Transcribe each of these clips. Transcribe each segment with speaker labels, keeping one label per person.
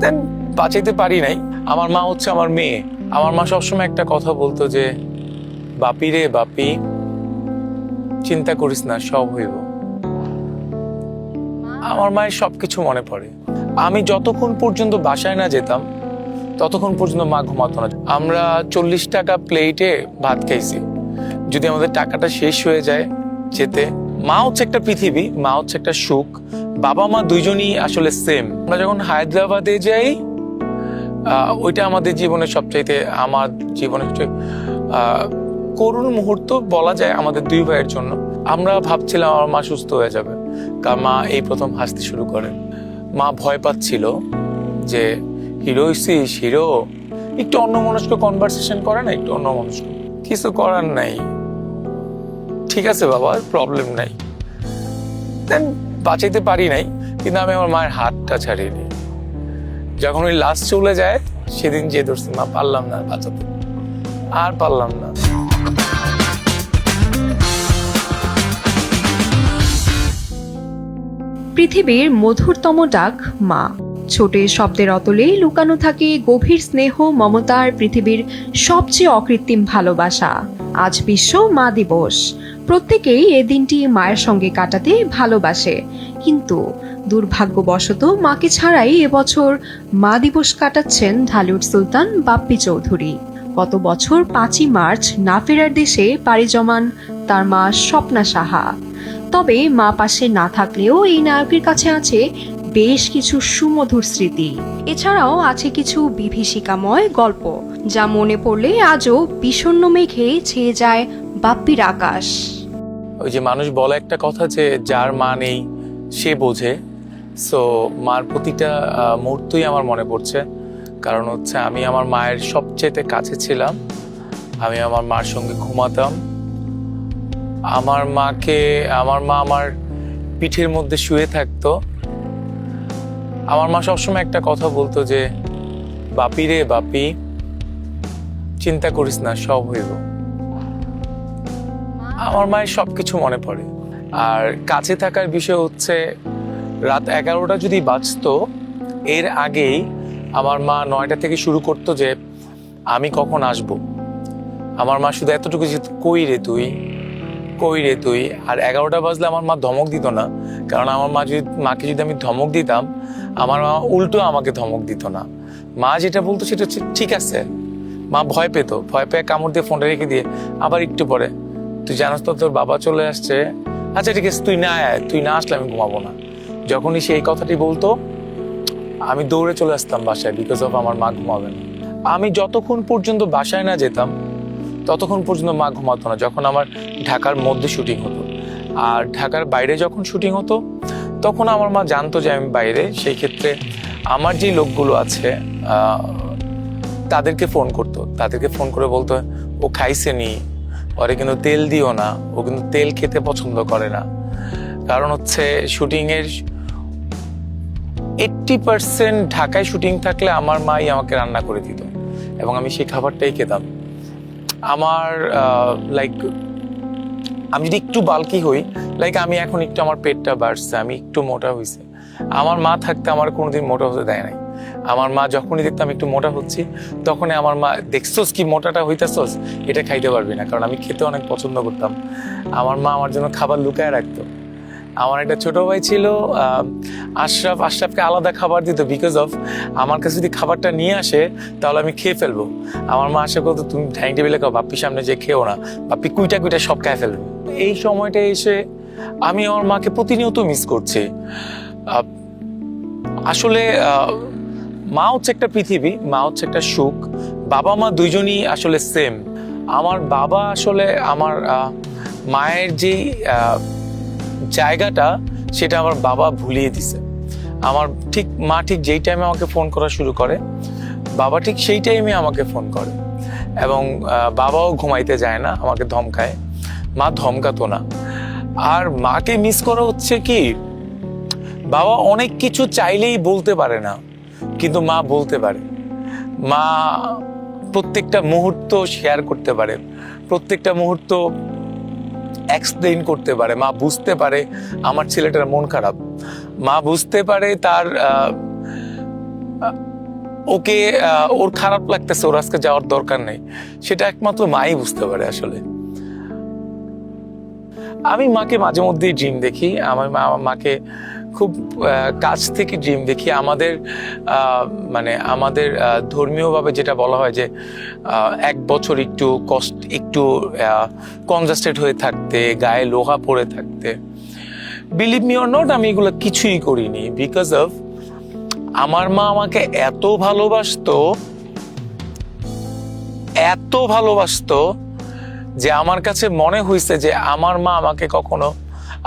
Speaker 1: দেন বাঁচাইতে পারি নাই। আমার মা হচ্ছে আমার মেয়ে। আমার মা সবসময় একটা কথা বলতো যে, বাপি রে বাপি, চিন্তা করিস না, সব হইব। আমার মায়ের সবকিছু মনে পড়ে। আমি যতক্ষণ পর্যন্ত বাসায় না যেতাম, ততক্ষণ পর্যন্ত মা ঘুমাতো না। আমরা চল্লিশ টাকা প্লেটে ভাত খাইছি। যদি আমাদের টাকাটা শেষ হয়ে যায়, যেতে, মা হচ্ছে একটা পৃথিবী, মা হচ্ছে একটা সুখ। বাবা মা দুইজনই আসলে সেম আমরা যখন হায়দ্রাবাদে যাই ওইটা আমাদের জীবনের সবচাইতে, আমার জীবনের করুণ মুহূর্ত বলা যায় আমাদের দুই ভাইয়ের জন্য। আমরা ভাবছিলাম আমার মা সুস্থ হয়ে যাবে। কারণ মা এই প্রথম হাসতে শুরু করে। মা ভয় পাচ্ছিল যে, হিরো হইছিস হিরো। একটু অন্য মনস্ক কনভারসেশন করে না, একটু অন্য মনস্ক কিছু করার নাই। ঠিক আছে বাবা প্রবলেম নাই। দেন বাঁচাইতে পারি নাই, কিন্তু আমি আমার মায়ের হাতটা ছাড়িনি যখন ওই লাস্ট চলে যায়, সেদিন যে ধরছি, মা, পারলাম না বাঁচাতে। আর পারলাম না।
Speaker 2: পৃথিবীর মধুরতম ডাক মা। ছোটে শব্দের অতলে লুকানো থাকে গভীর স্নেহ, মমতার পৃথিবীর সবচেয়ে অকৃত্রিম ভালোবাসা। আজ বিশ্ব মা দিবস। প্রত্যেকেই এ দিনটি মায়ের সঙ্গে কাটাতে ভালোবাসে। কিন্তু দুর্ভাগ্যবশত মাকে ছাড়াই এবছর মা দিবস কাটাচ্ছেন ঢালিউড সুলতান বাপ্পি চৌধুরী। গত বছর পাঁচই মার্চ না ফেরার দেশে পাড়ি জমান তার মা স্বপ্না সাহা। তবে মা পাশে না থাকলেও এই নায়কের কাছে আছে বেশ কিছু সুমধুর স্মৃতি। এছাড়াও আছে কিছু বিভীষিকাময় গল্প, যা মনে পড়লে আজও বিষণ্ণ মেঘে ছেয়ে যায় বাপ্পির আকাশ।
Speaker 1: ওই যে মানুষ বলে একটা কথা যে যার মা নেই, সে বোঝে। সো মার প্রতিটা মুহূর্তই আমার মনে পড়ছে। কারণ হচ্ছে আমি আমার মায়ের সবচেয়ে কাছে ছিলাম। আমি আমার মার সঙ্গে ঘুমাতাম। আমার মাকে, আমার মা আমার পিঠের মধ্যে শুয়ে থাকতো। আমার মা সবসময় একটা কথা বলতো যে, বাপি রে বাপি, চিন্তা করিস না, সব হইব। আমার মায়ের সবকিছু মনে পড়ে। আর কাছে থাকার বিষয় হচ্ছে, রাত এগারোটা যদি বাজতো, এর আগেই আমার মা নয়টা থেকে শুরু করতো যে, আমি কখন আসব? আমার মা শুধু এতটুকু যে, কই রে তুই? কই রে তুই? আর এগারোটা বাজলে আমার মা ধমক দিত না। কারণ আমার মা যদি, মাকে যদি আমি ধমক দিতাম, আমার মা উল্টো আমাকে ধমক দিত না। মা যেটা বলতো সেটা হচ্ছে, ঠিক আছে। মা ভয় পেত। ভয় পেয়ে কামড় দিয়ে ফোনটা রেখে দিয়ে আবার একটু পরে তুই জানাস তো, তোর বাবা চলে আসছে। আচ্ছা ঠিক আছে, তুই না আয়, তুই না আসলে আমি ঘুমাবো না। যখনই সে এই কথাটি বলতো, আমি দৌড়ে চলে আসতাম বাসায় বিকজ অফ আমার মা ঘুমাবে না। আমি যতক্ষণ পর্যন্ত বাসায় না যেতাম, ততক্ষণ পর্যন্ত মা ঘুমাতো না, যখন আমার ঢাকার মধ্যে শুটিং হতো। আর ঢাকার বাইরে যখন শুটিং হতো, তখন আমার মা জানতো যে আমি বাইরে। সেই ক্ষেত্রে আমার যে লোকগুলো আছে তাদেরকে ফোন করতো। তাদেরকে ফোন করে বলতো, ও খাইছে নি? ওরে কিন্তু তেল দিও না, ও কিন্তু তেল খেতে পছন্দ করে না। কারণ হচ্ছে শুটিং এর এইটটি পার্সেন্ট ঢাকায় শুটিং থাকলে আমার মাই আমাকে রান্না করে দিত এবং আমি সেই খাবারটাই খেতাম। আমার লাইক আমি যদি একটু বালকি হই লাইক আমি এখন একটু আমার পেটটা বাড়ছে, আমি একটু মোটা হয়েছে আমার মা থাকতে আমার কোনোদিন মোটা হতে দেয় নাই। আমার মা যখনই দেখতাম একটু মোটা হচ্ছি, তখনই আমার মা, দেখছোস কি মোটাটা হইতেছোস? এটা খাইতে পারবি না, কারণ আমি খেতে অনেক পছন্দ করতাম। আমার মা আমার জন্য খাবার লুকায় রাখতো। আমার একটা ছোট ভাই ছিল আশরাফ, আশরাফকে আলাদা খাবার দিত বিকজ অফ আমার কাছে যদি খাবারটা নিয়ে আসে, তাহলে আমি খেয়ে ফেলব। আমার মা আশা করতো, তুমি ডাইনিং টেবিলে খাও, বাপ্পির সামনে যে খেও না। বাপ্পি কুইটা কুইটা সব খায় ফেলবে। এই সময়টা এসে আমি আমার মাকে প্রতিনিয়ত মিস করছি। আসলে মা হচ্ছে একটা পৃথিবী, মা হচ্ছে একটা সুখ, বাবা মা দুইজনই আসলে সেম আমার বাবা আসলে আমার মায়ের যে জায়গাটা, সেটা আমার বাবা ভুলিয়ে দিছে। আমার ঠিক, মা ঠিক যেই টাইমে আমাকে ফোন করা শুরু করে, বাবা ঠিক সেই টাইমে আমাকে ফোন করে। এবং বাবাও ঘুমাইতে যায় না, আমাকে ধমকায়। মা ধমকাতো না। আর মাকে মিস করা হচ্ছে কি, বাবা অনেক কিছু চাইলেই বলতে পারে না। কিন্তু মা বলতে পারে। মা প্রত্যেকটা মুহূর্ত শেয়ার করতে পারে। প্রত্যেকটা মুহূর্ত এক্সপ্লেইন করতে পারে। মা বুঝতে পারে আমার ছেলেটার মন খারাপ। মা বুঝতে পারে তার ওকে ওর খারাপ লাগতেছে, ওর আজকে যাওয়ার দরকার নেই। সেটা একমাত্র মাই বুঝতে পারে আসলে। আমি মাকে মাঝে মধ্যেই ড্রিম দেখি। আমার মা, মাকে খুব কাছ থেকে ড্রিম দেখি। আমাদের মানে আমাদের ধর্মীয়ভাবে যেটা বলা হয় যে এক বছর একটু কষ্ট, একটু কনজাস্টেড হয়ে থাকতে, গায়ে লোহা পড়ে থাকতে। বিলিভ মি অর নট আমি এগুলো কিছুই করিনি বিকজ অফ আমার মা আমাকে এত ভালোবাসতো এত ভালোবাসতো যে আমার কাছে মনে হয়েছে যে আমার মা আমাকে কখনো,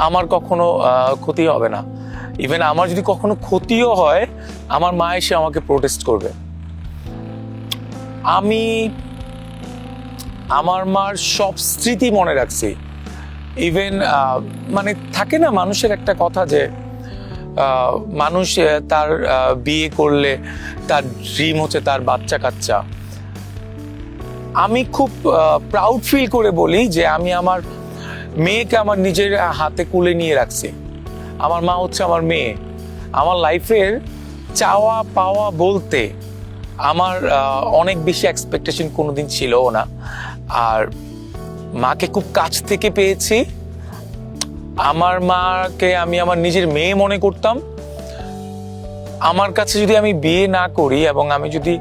Speaker 1: আমার কখনো ক্ষতি হবে না। ইভেন আমার যদি কখনো ক্ষতিও হয়, আমার মা এসে আমাকে প্রোটেস্ট করবে। আমি আমার মার সব স্মৃতি মনে রাখছি। ইভেন মানে থাকে না মানুষের একটা কথা যে মানুষ তার বিয়ে করলে তার ড্রিম হচ্ছে তার বাচ্চা কাচ্চা। আমি খুব প্রাউড ফিল করে বলি যে আমি আমার মেয়েকে আমার নিজের হাতে কুলে নিয়ে রাখছি। আমার মা হচ্ছে আমার মেয়ে। আমার লাইফের চাওয়া পাওয়া বলতে আমার অনেক বেশি এক্সপেকটেশন কোনোদিন ছিলও না। আর মাকে খুব কাছ থেকে পেয়েছি। আমার মাকে আমি আমার নিজের মেয়ে মনে করতাম। আমার কাছে যদি আমি বিয়ে না করি এবং আমি যদি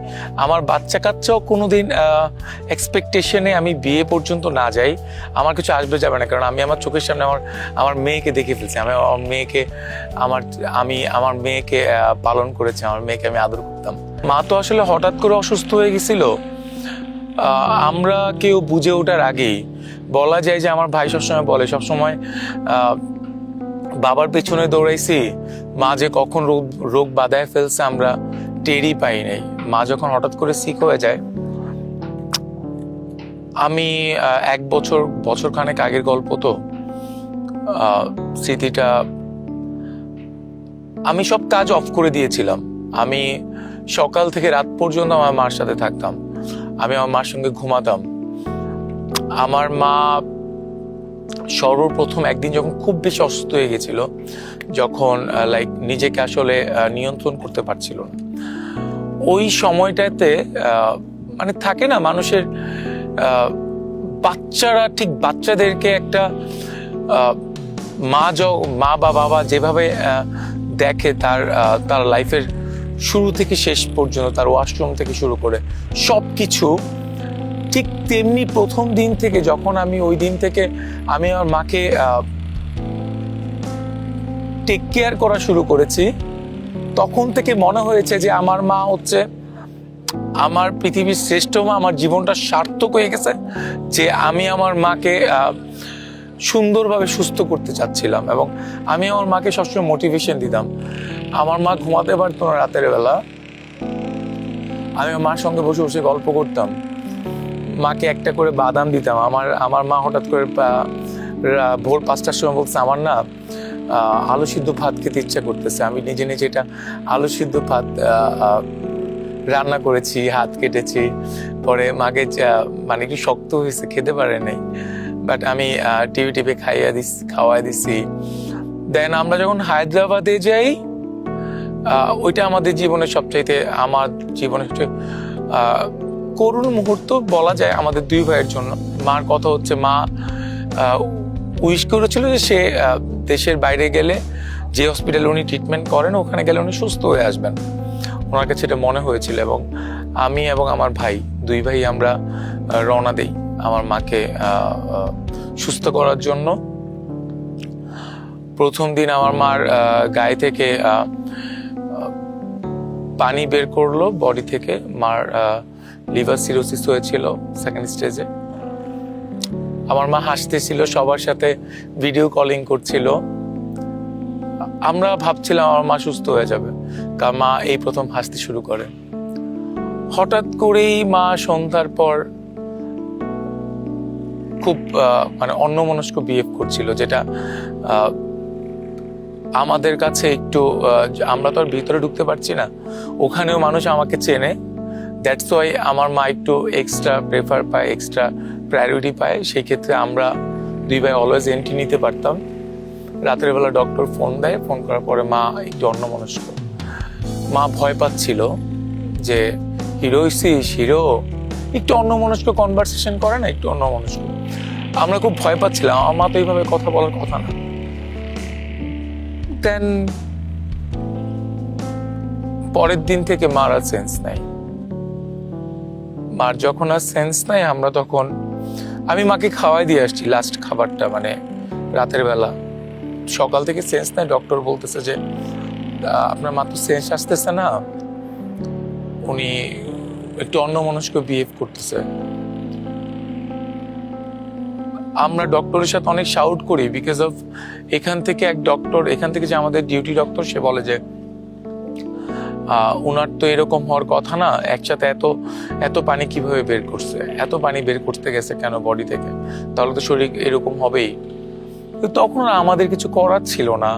Speaker 1: আমার বাচ্চা কাচ্চাও কোনো দিন এক্সপেকটেশনে আমি বিয়ে পর্যন্ত না যাই, আমার কিছু আসবে যাবে না। কারণ আমি আমার চোখের সামনে আমার আমার মেয়েকে দেখে ফেলছি। আমি আমার মেয়েকে, আমার, আমি আমার মেয়েকে পালন করেছি। আমার মেয়েকে আমি আদর করতাম। মা তো আসলে হঠাৎ করে অসুস্থ হয়ে গেছিল। আমরা কেউ বুঝে ওঠার আগেই বলা যায় যে আমার ভাই সবসময় বলে, সবসময় বাবার পেছনে দৌড়াইছি, মা যে কখন রোগ রোগ বাধায় ফেলছে আমরা টেরই পাই নাই। মা যখন হঠাৎ করে সিক হয়ে যায়, আমি এক বছর বছর খানেক আগের গল্প তো স্মৃতিটা আমি সব কাজ অফ করে দিয়েছিলাম। আমি সকাল থেকে রাত পর্যন্ত আমার মার সাথে থাকতাম। আমি আমার মার সঙ্গে ঘুমাতাম। আমার মা সর্বপ্রথম একদিন যখন খুব বেশি অসুস্থ হয়ে গেছিল, যখন লাইক নিজেকে আসলে নিয়ন্ত্রণ করতে পারছিল না। ওই সময়টাতে মানে থাকে না মানুষের বাচ্চারা ঠিক বাচ্চাদেরকে একটা মা য মা বা বাবা যেভাবে দেখে তার তার লাইফের শুরু থেকে শেষ পর্যন্ত, তার ওয়াশরুম থেকে শুরু করে সব কিছু ঠিক তেমনি প্রথম দিন থেকে, যখন আমি ওই দিন থেকে আমি আমার মাকে টেক কেয়ার করা শুরু করেছি, তখন থেকে মনে হয়েছে যে আমার মা হচ্ছে আমার পৃথিবীর শ্রেষ্ঠ মা, আমার জীবনটা সার্থক হয়ে গেছে, যে আমি আমার মাকে সুন্দরভাবে সুস্থ করতে চাচ্ছিলাম এবং আমি আমার মাকে সবসময় মোটিভেশন দিতাম। আমার মা ঘুমাতে পারতো না রাতের বেলা। আমি আমার মার সঙ্গে বসে বসে গল্প করতাম। মাকে একটা করে বাদাম দিতাম। আমার আমার মা হঠাৎ করে ভোর পাঁচটার সময় বলছে, আমার না আলু সিদ্ধ ভাত খেতে ইচ্ছা করতেছে। আমি নিজে নিজে এটা আলু সিদ্ধ ভাত রান্না করেছি, হাত কেটেছি। পরে মাকে মানে কি শক্ত হয়েছে, খেতে পারে নাই। বাট আমি টিভি টিভি খাইয়া দিস, খাওয়াই দিছি। দেন আমরা যখন হায়দ্রাবাদে যাই ওইটা আমাদের জীবনের সবচাইতে, আমার জীবনের সবচেয়ে করুণ মুহূর্ত বলা যায় আমাদের দুই ভাইয়ের জন্য। মার কথা হচ্ছে মা উইশ করেছিল যে সে দেশের বাইরে গেলে যে হসপিটালে উনি ট্রিটমেন্ট করেন, ওখানে গেলে উনি সুস্থ হয়ে আসবেন। ওনার কাছে এটা মনে হয়েছিল এবং আমি এবং আমার ভাই, দুই ভাই আমরা রওনা দেই আমার মাকে সুস্থ করার জন্য। প্রথম দিন আমার মার গায়ে থেকে পানি বের করল, বডি থেকে মার লিভার সিরোসিস হয়েছিল সেকেন্ড স্টেজে আমার মা হাসতেছিল, সবার সাথে ভিডিও কলিং করছিল। আমরা ভাবছিলাম আমার মা সুস্থ হয়ে যাবে, কারণ মা এই প্রথম হাসতে শুরু করে। হঠাৎ করেই মা সন্ধ্যার পর খুব মানে অন্যমনস্ক বিহেভ করছিল, যেটা আমাদের কাছে একটু আমরা তো আর ভিতরে ঢুকতে পারছি না। ওখানেও মানুষ আমাকে চেনে। দ্যাটস ওয়াই আমার মা একটু এক্সট্রা প্রেফার পায় এক্সট্রা প্রায়োরিটি পায়। সেই ক্ষেত্রে আমরা দুই ভাই অলওয়েজ এন্ট্রি নিতে পারতাম। রাতের বেলা ডক্টর ফোন দেয় ফোন করার পরে মা একটু অন্যমনস্ক। মা ভয় পাচ্ছিল যে, হিরো হইছিস, হিরো? একটু অন্য মনস্ক কনভারসেশন করে না, একটু অন্য মনস্ক আমরা খুব ভয় পাচ্ছিলাম, আমার মা তো এইভাবে কথা বলার কথা না। দেন পরের দিন থেকে মার আর সেন্স নাই। মার যখন আর সেন্স নাই, আমরা তখন, আমি মাকে খাওয়াই দিয়ে আসছি লাস্ট খাবারটা মানে রাতের বেলা। সকাল থেকে সেন্স নাই ডক্টর বলতেছে যে আপনার মা তো সেন্স আসতেছে না। উনি একটু অন্য মনস্ক বিহেভ করতেছে। আমরা ডক্টরের সাথে অনেক শাউট করি বিকজ অফ এখান থেকে এক ডক্টর এখান থেকে যে আমাদের ডিউটি ডক্টর সে বলে যে উনার তো এরকম হওয়ার কথা না, একসাথে এত এত পানি কীভাবে বের করছে? এত পানি বের করতে গেছে কেন বডি থেকে? তাহলে তো শরীর এরকম হবেই। তখন আমাদের কিছু করার ছিল না।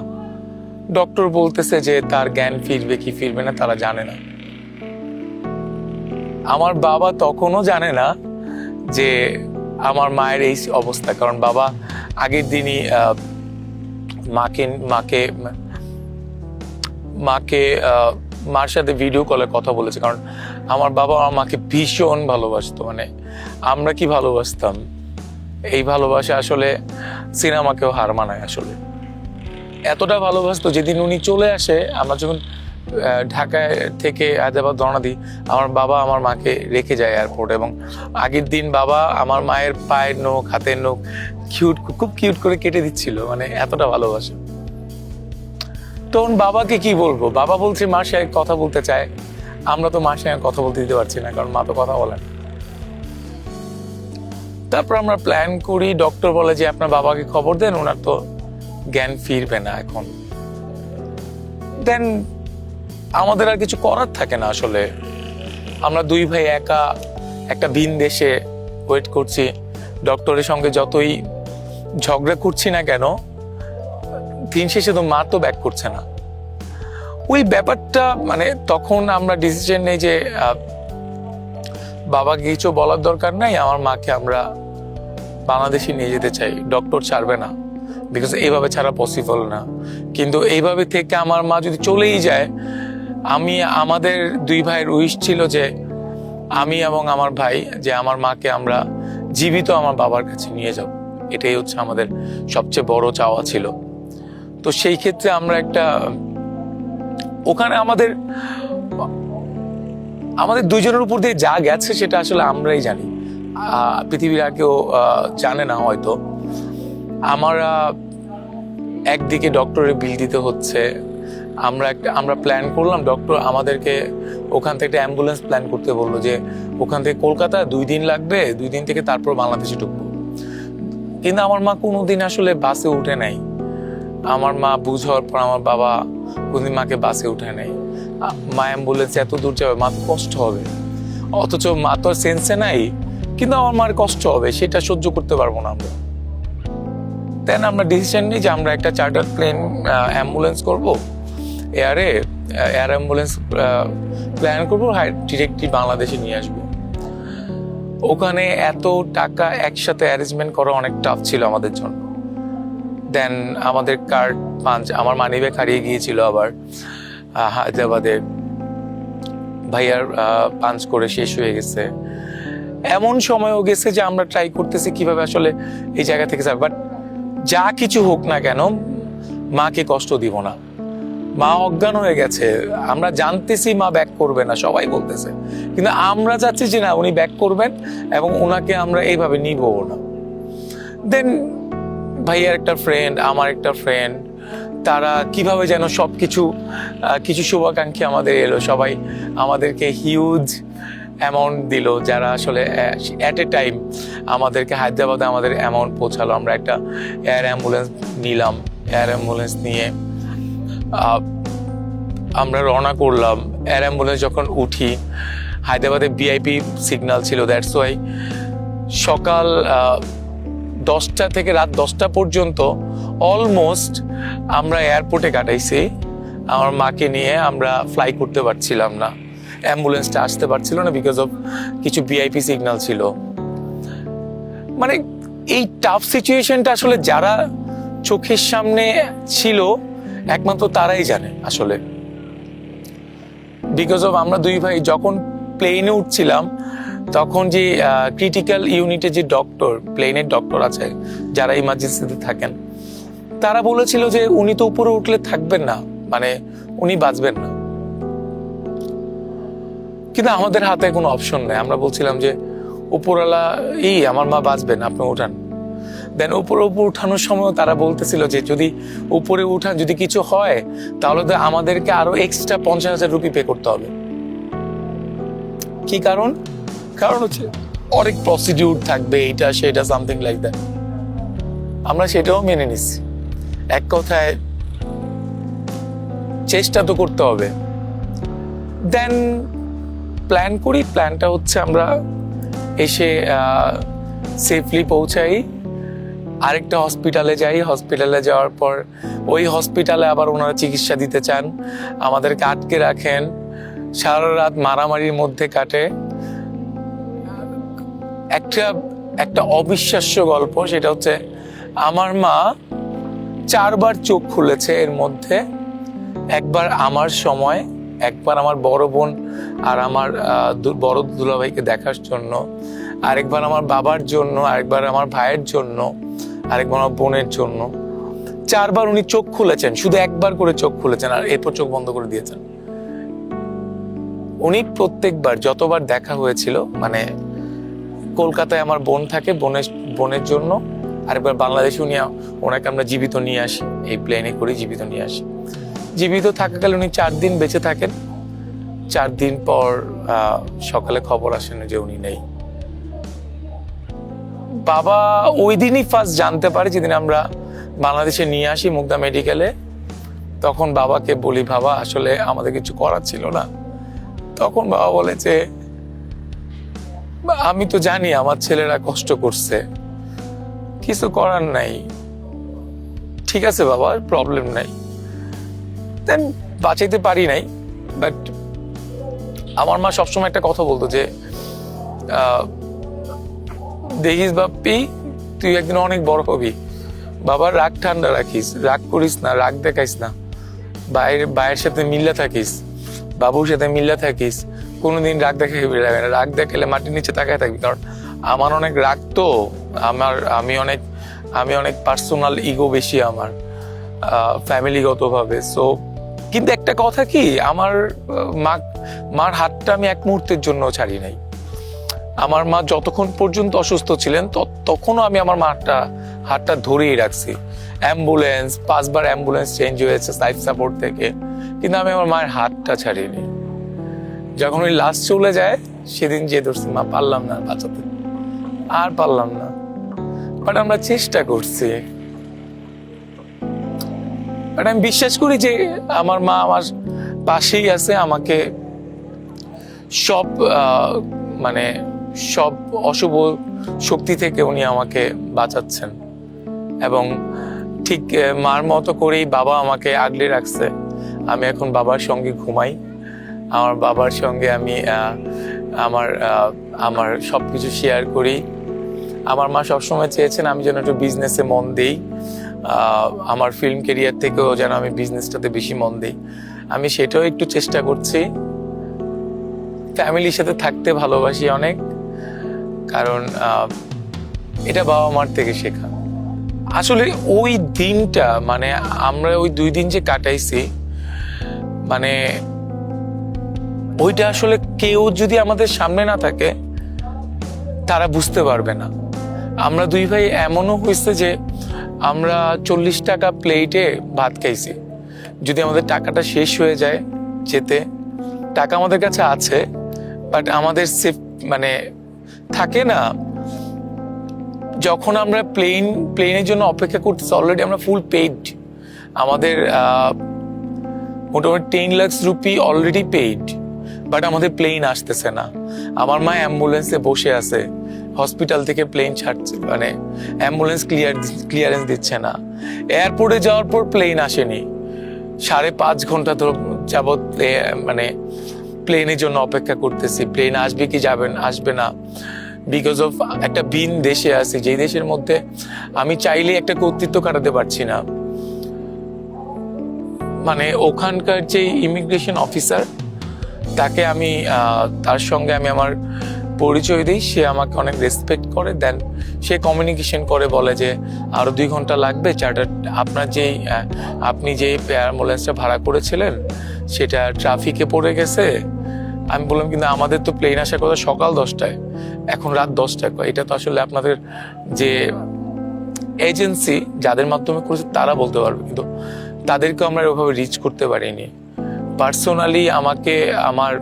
Speaker 1: ডক্টর বলতেছে যে তার জ্ঞান ফিরবে কি ফিরবে না তারা জানে না। আমার বাবা তখনও জানে না যে আমার মায়ের এই অবস্থা, কারণ বাবা আগের দিনই মাকে মাকে মাকে মার সাথে ভিডিও কলে কথা বলেছে, কারণ আমার বাবা আমার মাকে ভীষণ ভালোবাসতো মানে আমরা কি ভালোবাসতাম? এই ভালোবাসা আসলে সিনেমাকেও হার মানায় আসলে। এতটা ভালোবাসতো যেদিন উনি চলে আসে, আমরা যখন ঢাকায় থেকে হায়দ্রাবাদ রওনা দিই, আমার বাবা আমার মাকে রেখে যায় এয়ারপোর্ট এবং আগের দিন বাবা আমার মায়ের পায়ের নখ, হাতের নখ কিউট খুব কিউট করে কেটে দিচ্ছিল মানে এতটা ভালোবাসে। তখন বাবাকে কি বলব? বাবা বলছে মার সঙ্গে কথা বলতে চায়। আমরা তো মার সঙ্গে কথা বলতে দিতে পারছি না, কারণ মা তো কথা বলে না। তারপর আমরা প্ল্যান করি ডক্টর বলে যে, আপনার বাবাকে খবর দেন ওনার তো জ্ঞান ফিরবে না এখন। দেন আমাদের আর কিছু করার থাকে না আসলে। আমরা দুই ভাই একা, একটা ভিন দেশে ওয়েট করছি। ডক্টরের সঙ্গে যতই ঝগড়া করছি না কেন দিন শেষে তো মা তো ব্যাক করছে না। ওই ব্যাপারটা মানে তখন আমরা ডিসিশন নেই যে বাবাকে কিছু বলার দরকার নাই, আমার মাকে আমরা বাংলাদেশে নিয়ে যেতে চাই। ডক্টর ছাড়বে না বিকজ এইভাবে ছাড়া পসিবল না। কিন্তু এইভাবে থেকে আমার মা যদি চলেই যায়, আমি, আমাদের দুই ভাইয়ের উইশ ছিল যে, আমি এবং আমার ভাই, যে আমার মাকে আমরা জীবিত আমার বাবার কাছে নিয়ে যাব। এটাই হচ্ছে আমাদের সবচেয়ে বড় চাওয়া ছিল। তো সেই ক্ষেত্রে আমরা একটা, ওখানে আমাদের আমাদের দুইজনের উপর দিয়ে যা গেছে সেটা আসলে আমরাই জানি। পৃথিবীর কেউ জানে না হয়তো। আমরা একদিকে ডক্টরের বিল দিতে হচ্ছে। আমরা একটা, আমরা প্ল্যান করলাম, ডক্টর আমাদেরকে ওখান থেকে একটা অ্যাম্বুলেন্স প্ল্যান করতে বলল যে, ওখান থেকে কলকাতা দুই দিন লাগবে, দুই দিন থেকে তারপর বাংলাদেশে ঢুকবো। কিন্তু আমার মা কোনোদিন আসলে বাসে উঠে নাই। আমার মা বুঝ হওয়ার পর আমার বাবা কোনদিন মাকে বাসে উঠে নেই। মা অ্যাম্বুলেন্সে এত দূর যাবে, মা তো কষ্ট হবে। অথচ মা তো সেন্সে নাই, কিন্তু আমার মার কষ্ট হবে, সেটা সহ্য করতে পারব না আমরা। দেন আমরা ডিসিশন নিই যে আমরা একটা চার্টার প্লেন অ্যাম্বুলেন্স করব। এয়ারে এয়ার অ্যাম্বুলেন্স প্ল্যান করব ডিরেক্টলি বাংলাদেশে নিয়ে আসব। ওখানে এত টাকা একসাথে অ্যারেঞ্জমেন্ট করা অনেক টাফ ছিল আমাদের জন্য। দেন আমাদের কার্ড পাঞ্চ আমার মানি ব্যাগ হারিয়ে গিয়েছিল আবার। হায়দ্রাবাদে। ভাইয়ার পাঞ্চ করে শেষ হয়ে গেছে। এমন সময়ও গেছে যে আমরা ট্রাই করতেছি কীভাবে আসলে এই জায়গা থেকে যাবে। বাট যা কিছু হোক না কেন, মাকে কষ্ট দিব না। মা অজ্ঞান হয়ে গেছে। আমরা জানতেছি মা ব্যাক করবে না, সবাই বলতেছে। কিন্তু আমরা চাচ্ছি যে না, উনি ব্যাক করবেন এবং ওনাকে আমরা এইভাবে নিবও না। দেন ভাইয়ার একটা ফ্রেন্ড আমার একটা ফ্রেন্ড তারা কীভাবে যেন সব কিছু কিছু শুভাকাঙ্ক্ষী আমাদের এলো, সবাই আমাদেরকে হিউজ অ্যামাউন্ট দিল, যারা আসলে অ্যাট এ টাইম আমাদেরকে হায়দ্রাবাদে আমাদের অ্যামাউন্ট পৌঁছালো। আমরা একটা এয়ার অ্যাম্বুলেন্স নিলাম এয়ার অ্যাম্বুলেন্স নিয়ে আমরা রওনা করলাম। এয়ার অ্যাম্বুলেন্স যখন উঠি, হায়দ্রাবাদে ভিআইপি সিগন্যাল ছিল দ্যাটস ওয়াই সকাল দশটা থেকে রাত দশটা পর্যন্ত অলমোস্ট আমরা এয়ারপোর্টে কাটাইছি। আমার মাকে নিয়ে আমরা ফ্লাই করতে পারছিলাম না। অ্যাম্বুলেন্সটা আসতে পারছিল না বিকজ অফ কিছু ভিআইপি সিগন্যাল ছিল। মানে এই টাফ সিচুয়েশনটা আসলে যারা চোখের সামনে ছিল, একমাত্র তারাই জানে আসলে। বিকজ অফ আমরা দুই ভাই যখন প্লেনে উঠছিলাম তখন যে ক্রিটিক্যাল ইউনিটে যে ডক্টর প্লেনের ডক্টর আছে, যারা ইমার্জেন্সিতে থাকেন, তারা বলেছিল যে উনি তো উপরে উঠলে থাকবেন না মানে উনি বাঁচবেন না। কিন্তু আমাদের হাতে কোনো অপশন নেই। আমরা বলছিলাম যে, উপরওয়ালা, এই আমার মা বাঁচবেন, আপনি উঠান। দেন উপরে উপর উঠানোর সময় তারা বলতেছিল যে, যদি উপরে উঠান, যদি কিছু হয়, তাহলে তো আমাদেরকে আরও এক্সট্রা পঞ্চাশ হাজার রুপি পে করতে হবে। কি কারণ? কারণ হচ্ছে অনেক প্রসিডিউর থাকবে, এটা, সেটা সামথিং লাইক দ্যাট আমরা সেটাও মেনে নিচ্ছি। এক কথায়, চেষ্টা তো করতে হবে। দেন প্ল্যান করি প্ল্যানটা হচ্ছে আমরা এসে সেফলি পৌঁছাই। আরেকটা হসপিটালে যাই। হসপিটালে যাওয়ার পর ওই হসপিটালে আবার ওনারা চিকিৎসা দিতে চান। আমাদেরকে আটকে রাখেন। সারা রাত মারামারির মধ্যে কাটে। একটা একটা অবিশ্বাস্য গল্প, সেটা হচ্ছে আমার মা চারবার চোখ খুলেছে এর মধ্যে, একবার আমার সময়, একবার আমার বড় বোন আর আমার বড় দুলাভাইকে দেখার জন্য, আরেকবার আমার বাবার জন্য, আরেকবার আমার ভাইয়ের জন্য, আরেকবার আমার বোনের জন্য। চারবার উনি চোখ খুলেছেন, শুধু একবার করে চোখ খুলেছেন আর এরপর চোখ বন্ধ করে দিয়েছেন। উনি প্রত্যেকবার, যতবার দেখা হয়েছিল মানে কলকাতায় আমার বোন থাকে, বোনের বোনের জন্য। আরেকবার বাংলাদেশে উনি ওনাকে আমরা জীবিত নিয়ে আসি। এই প্লেনে করে জীবিত নিয়ে আসি। জীবিত থাকাকালে উনি চার দিন বেঁচে থাকেন। চার দিন পর সকালে খবর আসেন যে উনি নেই। বাবা ওই দিনই ফার্স্ট জানতে পারে যেদিন আমরা বাংলাদেশে নিয়ে আসি মুগদা মেডিকেলে তখন বাবাকে বলি, বাবা, আসলে আমাদের কিছু করার ছিল না। তখন বাবা বলে যে আমি তো জানি আমার ছেলেরা কষ্ট করছে। কিছু করার নাই। ঠিক আছে বাবা প্রবলেম নাই। দেন বাঁচাইতে পারি নাই বাট আমার মা সবসময় একটা কথা বলতো যে দেখিস বাপ্পি, তুই একদিন অনেক বড় হবি। বাবার রাগ ঠান্ডা রাখিস, রাগ করিস না, রাগ দেখাইস না। বাইরে, বাইরের সাথে মিল্লা থাকিস, বাবুর সাথে মিল্লা থাকিস কোনোদিন রাগ দেখাবি না। রাগ দেখালে মাটির নিচে তাকায় থাকবি। কারণ আমার অনেক রাগ তো আমার, আমি অনেক আমি অনেক পার্সোনাল ইগো বেশি আমার ফ্যামিলিগতভাবে সো কিন্তু একটা কথা কি, আমার মা, মার হাতটা আমি এক মুহূর্তের জন্য ছাড়ি নাই। আমার মা যতক্ষণ পর্যন্ত অসুস্থ ছিলেন তখনও আমি আমার মাটা হাতটা ধরেই রাখছি। অ্যাম্বুলেন্স পাঁচবার অ্যাম্বুলেন্স চেঞ্জ হয়েছে লাইফ সাপোর্ট থেকে। কিন্তু আমি আমার মায়ের হাতটা ছাড়িনি। যখন ওই লাস্ট চলে যায়, সেদিন যে ধরছি, মা, পারলাম না বাঁচাতে। আর পারলাম না। বাট আমরা চেষ্টা করছি। বাট আমি বিশ্বাস করি যে আমার মা আমার পাশেই আছে, আমাকে সব মানে সব অশুভ শক্তি থেকে উনি আমাকে বাঁচাচ্ছেন। এবং ঠিক মার মতো করেই বাবা আমাকে আগলে রাখছে। আমি এখন বাবার সঙ্গে ঘুমাই। আমার বাবার সঙ্গে আমি আমার আমার সব কিছু শেয়ার করি। আমার মা সবসময় চেয়েছেন আমি যেন একটু বিজনেসে মন দিই। আমার ফিল্ম কেরিয়ার থেকেও যেন আমি বিজনেসটাতে বেশি মন দিই। আমি সেটাও একটু চেষ্টা করছি। ফ্যামিলির সাথে থাকতে ভালোবাসি অনেক। কারণ এটা বাবা মার থেকে শেখা। আসলে ওই দিনটা মানে আমরা ওই দুই দিন যে কাটাইছি মানে ওইটা আসলে কেউ যদি আমাদের সামনে না থাকে, তারা বুঝতে পারবে না। আমরা দুই ভাই এমনও হয়েছে যে আমরা চল্লিশ টাকা প্লেটে ভাত খাইছি। যদি আমাদের টাকাটা শেষ হয়ে যায় যেতে, টাকা আমাদের কাছে আছে বাট আমাদের সেফ মানে থাকে না। যখন আমরা প্লেন প্লেনের জন্য অপেক্ষা করতেছি অলরেডি আমরা ফুল পেইড আমাদের মোটামুটি ten lakhs rupee already paid but আমাদের প্লেন আসতেছে না। আমার মা অ্যাম্বুলেন্সে বসে আছে। হসপিটাল থেকে প্লেন ছাড়ছে মানে অ্যাম্বুলেন্স ক্লিয়ার ক্লিয়ারেন্স দিচ্ছে না। এয়ারপোর্টে যাওয়ার পর প্লেন আসেনি। সাড়ে পাঁচ ঘণ্টা ধরে যাবৎ মানে প্লেনের জন্য অপেক্ষা করতেছি। প্লেন আসবে কি যাবেন আসবে না। বিকজ অফ একটা ভিন দেশে আছি। যেই দেশের মধ্যে আমি চাইলে একটা কর্তৃত্ব কাটাতে পারছি না। মানে ওখানকার যে ইমিগ্রেশন অফিসার তাকে আমি তার সঙ্গে আমি আমার পরিচয় দিই। সে আমাকে অনেক রেসপেক্ট করে। দেন সে কমিউনিকেশন করে, বলে যে আরও দুই ঘণ্টা লাগবে চার্টার আপনার যেই আপনি যেই অ্যাম্বুলেন্সটা ভাড়া করেছিলেন, সেটা ট্রাফিকে পড়ে গেছে। আমি বললাম, কিন্তু আমাদের তো প্লেন আসার কথা সকাল দশটায়। এখন রাত দশটায় এটা তো আসলে আপনাদের যে এজেন্সি যাদের মাধ্যমে করেছে, তারা বলতে পারবে। কিন্তু তাদেরকে আমরা ওভাবে রিচ করতে পারিনি। পার্সোনালি আমাকে আমার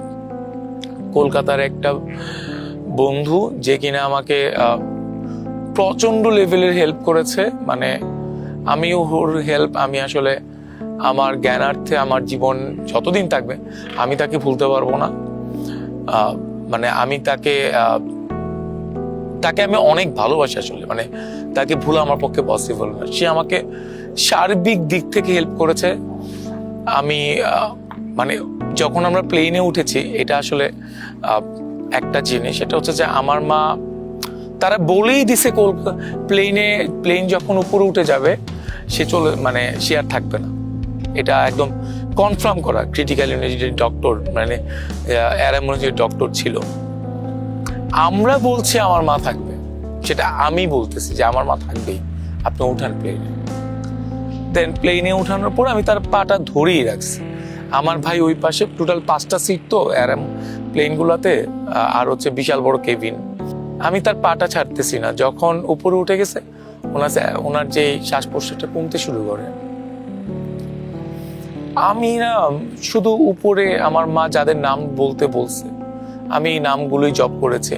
Speaker 1: কলকাতার একটা বন্ধু যে কিনা আমাকে আহ, প্রচণ্ড লেভেলের হেল্প করেছে। মানে আমিও ওর হেল্প আমি আসলে আমার জ্ঞানার্থে আমার জীবন যতদিন থাকবে আমি তাকে ভুলতে পারব না। মানে আমি তাকে তাকে আমি অনেক ভালোবাসি আসলে। মানে তাকে ভুলা আমার পক্ষে পসিবল না। সে আমাকে সার্বিক দিক থেকে হেল্প করেছে। আমি মানে যখন আমরা প্লেনে উঠেছি, এটা আসলে একটা জিনিস এটা হচ্ছে যে আমার মা, তারা বলেই দিছে প্লেনে প্লেন যখন উপরে উঠে যাবে, সে চলে মানে সে আর থাকবে না। এটা একদম কনফার্ম করা ক্রিটিক্যাল ইউনিটি ডক্টর মানে অ্যারামোলজি ডক্টর ছিল। আমরা বলছি আমার মা থাকবে, সেটা আমি বলতেছি যে আমার মা থাকবেই, আপনি উঠান প্লেনে দেন প্লেনে উঠানোর পর আমি তার পাটা ধরেই রাখছি। আমার ভাই ওই পাশে টোটাল পাঁচটা সিট তো অ্যারাম প্লেনগুলোতে আর হচ্ছে বিশাল বড় কেবিন আমি তার পাটা ছাড়তেছি না। যখন উপরে উঠে গেছে, ওনার ওনার যে শ্বাস প্রশ্বাসটা কমতে শুরু করে। আমি না, শুধু উপরে আমার মা যাদের নাম বলতে বলছে, আমি এই নামগুলোই জব করেছি।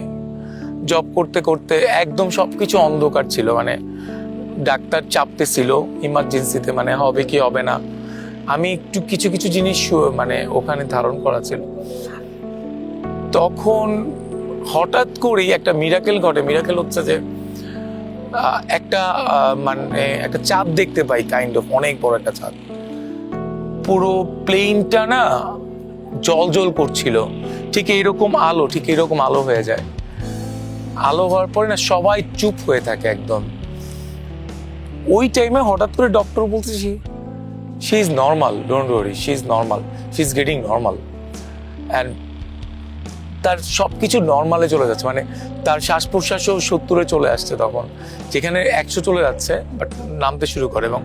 Speaker 1: জব করতে করতে একদম সবকিছু অন্ধকার ছিল মানে ডাক্তার চাপতে ছিল ইমার্জেন্সিতে মানে হবে কি হবে না। আমি একটু কিছু কিছু জিনিস মানে ওখানে ধারণ করা ছিল। তখন হঠাৎ করেই একটা মিরাকেল ঘটে। মিরাকেল হচ্ছে যে একটা মানে একটা চাঁদ দেখতে পাই কাইন্ড অফ অনেক বড় একটা চাঁদ। পুরো প্লেনটা না জল জল করছিল। ঠিক এইরকম আলো, ঠিক এইরকম আলো হয়ে যায়। আলো হওয়ার পরে না সবাই চুপ হয়ে থাকে একদম। ওই টাইমে হঠাৎ করে ডক্টর বলছে she is normal don't worry she is normal she is getting normal and তার সব কিছু নর্মালে চলে যাচ্ছে মানে তার শ্বাস প্রশ্বাসও সত্তরে চলে আসছে তখন, যেখানে একশো চলে যাচ্ছে বাট নামতে শুরু করে এবং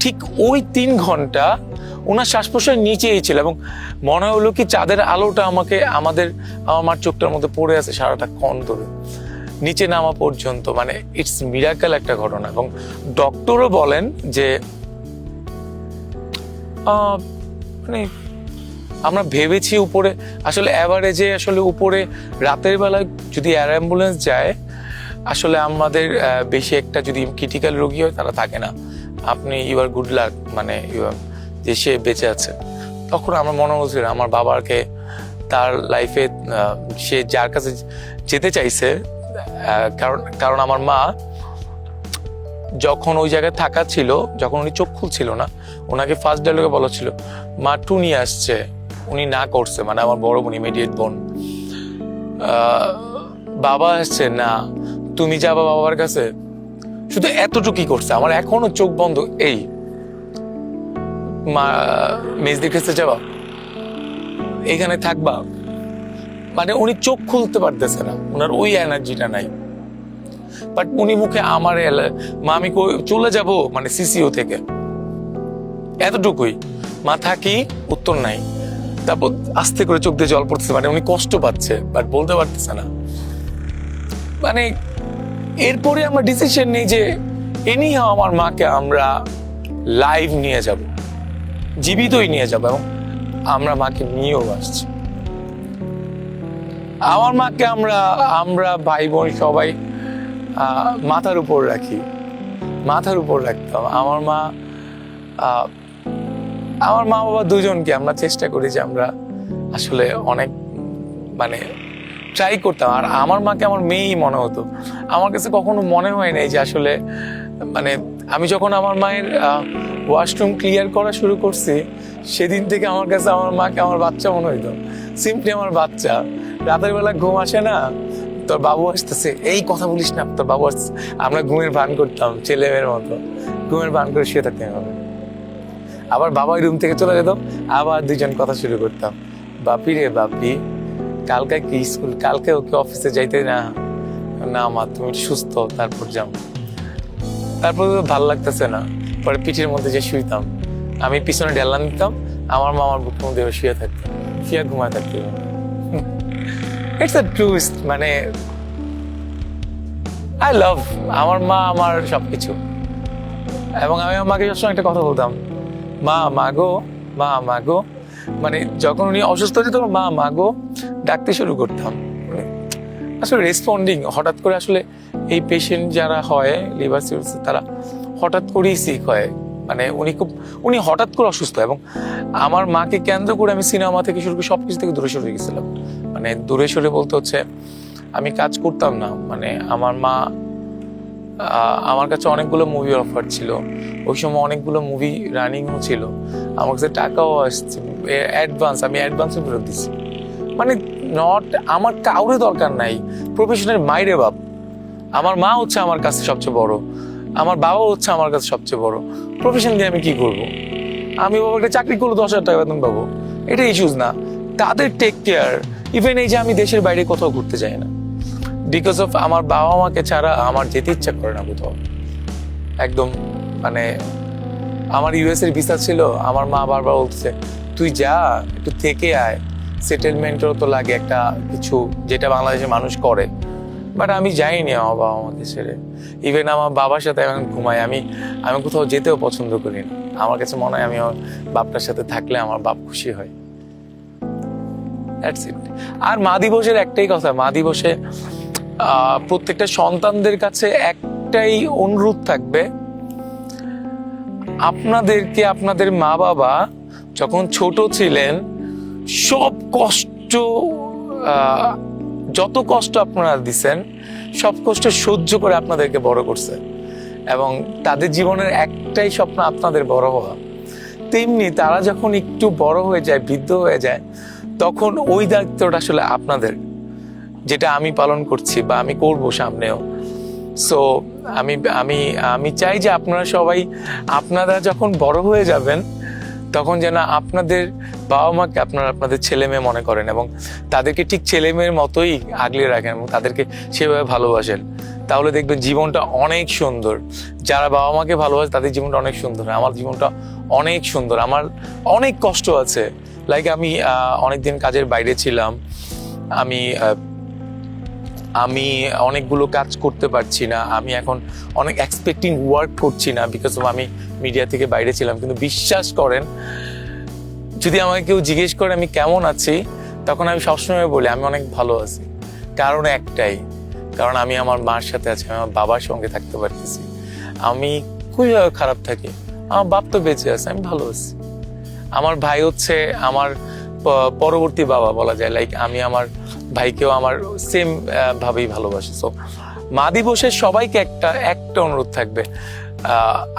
Speaker 1: ঠিক ওই তিন ঘণ্টা ওনার শ্বাস প্রশ্বাস নিচেই ছিল এবং মনে হলো কি চাঁদের আলোটা আমাকে, আমাদের, আমার মার চোখটার মধ্যে পড়ে আছে সারাটা ক্ষণ ধরে। নিচে নামা পর্যন্ত মানে ইটস মিরাকেল একটা ঘটনা এবং ডক্টরও বলেন যে মানে আমরা ভেবেছি উপরে, আসলে অ্যাভারেজে আসলে উপরে, রাতের বেলায় যদি এয়ার অ্যাম্বুলেন্স যায়, আসলে আমাদের বেশি একটা যদি ক্রিটিক্যাল রোগী হয় তারা থাকে না। আপনি ইউ আর গুড লাক মানে যে সে বেঁচে আছে। তখন আমার মনে হচ্ছিল আমার বাবাকে তার লাইফে সে যার কাছে যেতে চাইছে কারণ কারণ আমার মা যখন ওই জায়গায় থাকা ছিল, যখন উনি চোখ খুলছিল না, ওনাকে ফার্স্ট ডায়লগে বলা ছিল মা টুনি আসছে, উনি না করছে। মানে আমার বড় বোন ইমিডিয়েট বোন। বাবা আসছে, না, তুমি যাবা বাবার কাছে? শুধু এতটুকুই করছে। আমার এখনও চোখ বন্ধ, এই, মা, মেজদির কাছে যাবা? এখানে থাকবা? মানে উনি চোখ খুলতে পারতেছে না। ওনার ওই এনার্জিটা নাই। বাট উনি মুখে আমার মা আমি চলে যাব মানে সিসিও থেকে। এতটুকুই। মা থাকি উত্তর নাই। তারপর আস্তে করে চোখ দিয়ে জল পড়তেছে মানে উনি কষ্ট পাচ্ছে বাট বলতে পারতেছে না। মানে এরপরে আমরা ডিসিশন নিই যে এনি আমার মাকে আমরা লাইভ নিয়ে যাব। জীবিতই নিয়ে যাব এবং আমরা মাকে নিয়েও আসছি। আমার মাকে আমরা আমরা ভাই বোন সবাই মাথার উপর রাখি। মাথার উপর রাখতাম। আমার মা আমার মা বাবা দুজনকে আমরা চেষ্টা করি যে আমরা আসলে অনেক মানে ট্রাই করতাম। আর আমার মাকে আমার মেয়েই মনে হতো। আমার কাছে কখনো মনে হয় নাই যে আসলে মানে আমি যখন আমার মায়ের ওয়াশরুম ক্লিয়ার করা শুরু করছি, সেদিন থেকে আমার কাছে আমার মাকে আমার বাচ্চা মনে হইতো। সিম্পলি আমার বাচ্চা। রাতের বেলা ঘুম আসে না তোর বাবু আসতেছে, এই কথা বলিস না, তোর বাবু আসতেছে। আমরা ঘুমের ভান করতাম, ছেলে মেয়ের মতো। ঘুমের ভান করে শুয়ে থাকতে হবে। আবার বাবা রুম থেকে চলে যেত, আবার দুজন কথা শুরু করতাম। বাপি রে বাপি, কালকে কি স্কুল কালকে ওকে অফিসে যাইতে না? না মা, তুমি সুস্থ, তারপর যাও তারপর ভালো লাগতেছে না। পরে পিঠের মধ্যে যে শুইতাম, আমি পিছনে ডেলান দিতাম আমার মামার বুকের মধ্যে শুয়ে থাকতাম। শুয়ে ঘুমায় থাকতো ইটস আ ট্রুস্ট মানে আই লাভ আমার মা, আমার সবকিছু। এবং আমি আমার মাকে সবসময় একটা কথা বলতাম, মা মাগো মা মাগো মানে যখন উনি অসুস্থ হচ্ছে তখন মা মাগো ডাকতে শুরু করতাম। মানে আসলে রেসপন্ডিং হঠাৎ করে আসলে এই পেশেন্ট যারা হয় লিভার সিরোসিস তারা হঠাৎ করেই সিক হয়। মানে উনি খুব, উনি হঠাৎ করে অসুস্থ। এবং আমার মাকে কেন্দ্র করে আমি সিনেমা থেকে শুরু করে সব কিছু থেকে দূরে সরে গেছিলাম। মানে দূরে সরে বলতে হচ্ছে, আমি কাজ করতাম না। মানে আমার মা আমার কাছে অনেকগুলো মুভি অফার ছিল। ওই সময় অনেকগুলো মুভি রানিংও ছিল। আমার কাছে টাকাও আসছে। অ্যাডভান্স আমি অ্যাডভান্সও ফেরত দিচ্ছি মানে নট আমার কাউরে দরকার নাই। প্রফেশনের মাইরে বাপ। আমার মা হচ্ছে আমার কাছে সবচেয়ে বড়। আমার বাবা হচ্ছে আমার কাছে সবচেয়ে বড়। প্রফেশন দিয়ে আমি কি করব? আমি বাবা একটা চাকরি করলে দশ হাজার টাকা বেতন পাবো। এটা ইস্যুস না। তাদের টেক কেয়ার ইভেন এই যে আমি দেশের বাইরে কোথাও ঘুরতে যাই না বিকজ অফ আমার বাবা মাকে ছাড়া আমার যেতে ইচ্ছা করে না কোথাও। একদম মানে আমার ইউএস এর ভিসা ছিল, আমার মা বারবার বলছে তুই যা, একটু থেকে আয়। সেটেলমেন্টও তো লাগে একটা কিছু, যেটা বাংলাদেশের মানুষ করে। বাট আমি যাইনি আমার বাবা মাকে ছেড়ে। ইভেন আমার বাবার সাথে এখন ঘুমাই, আমি আমি কোথাও যেতেও পছন্দ করি না। আমার কাছে মনে হয় আমি আমার বাপটার সাথে থাকলে আমার বাপ খুশি হয়। That's it. আর মা দিবসের একটাই কথা, মা দিবসে প্রত্যেকটা সন্তানদের কাছে একটাই অনুরোধ থাকবে। আপনাদেরকে, আপনাদের মা বাবা যখন ছোট ছিলেন, সব কষ্ট যত কষ্ট আপনারা দিছেন, সব কষ্ট সহ্য করে আপনাদেরকে বড় করছে। এবং তাদের জীবনের একটাই স্বপ্ন আপনাদের বড় হওয়া। তেমনি তারা যখন একটু বড় হয়ে যায়, বৃদ্ধ হয়ে যায় তখন ওই দায়িত্বটা আসলে আপনাদের, যেটা আমি পালন করছি বা আমি করব সামনেও। সো আমি আমি আমি চাই যে আপনারা সবাই, আপনারা যখন বড় হয়ে যাবেন, তখন যেন আপনাদের বাবা মাকে আপনারা আপনাদের ছেলে মেয়ে মনে করেন এবং তাদেরকে ঠিক ছেলে মেয়ের মতোই আগলে রাখেন এবং তাদেরকে সেভাবে ভালোবাসেন। তাহলে দেখবেন জীবনটা অনেক সুন্দর। যারা বাবা মাকে ভালোবাসে তাদের জীবনটা অনেক সুন্দর। আমার জীবনটা অনেক সুন্দর। আমার অনেক কষ্ট আছে। লাইক আমি অনেকদিন কাজের বাইরে ছিলাম। আমি আমি অনেকগুলো কাজ করতে পারছি না। আমি এখন অনেক এক্সপেক্টিং ওয়ার্ক করছি না বিকজ আমি মিডিয়া থেকে বাইরে ছিলাম। কিন্তু বিশ্বাস করেন, যদি আমাকে কেউ জিজ্ঞেস করে আমি কেমন আছি, তখন আমি সবসময় বলি, আমি অনেক ভালো আছি। কারণ একটাই, কারণ আমি আমার মার সাথে আছি, আমি আমার বাবার সঙ্গে থাকতে পারতেছি। আমি খুবই খারাপ থাকি। আমার বাপ তো বেঁচে আছে, আমি ভালো আছি। আমার ভাই হচ্ছে আমার পরবর্তী বাবা বলা যায়। লাইক আমি আমার ভাইকেও আমার সেম ভাবেই ভালোবাসি। সো মা দিবসে সবাইকে একটা একটা অনুরোধ থাকবে।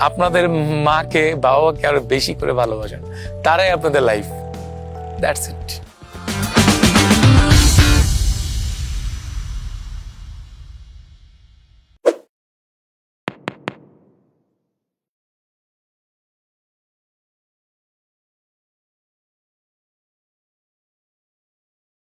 Speaker 1: আপনাদের মাকে, বাবাকে আরও বেশি করে ভালোবাসেন। তারাই আপনাদের লাইফ দ্যাটস ইট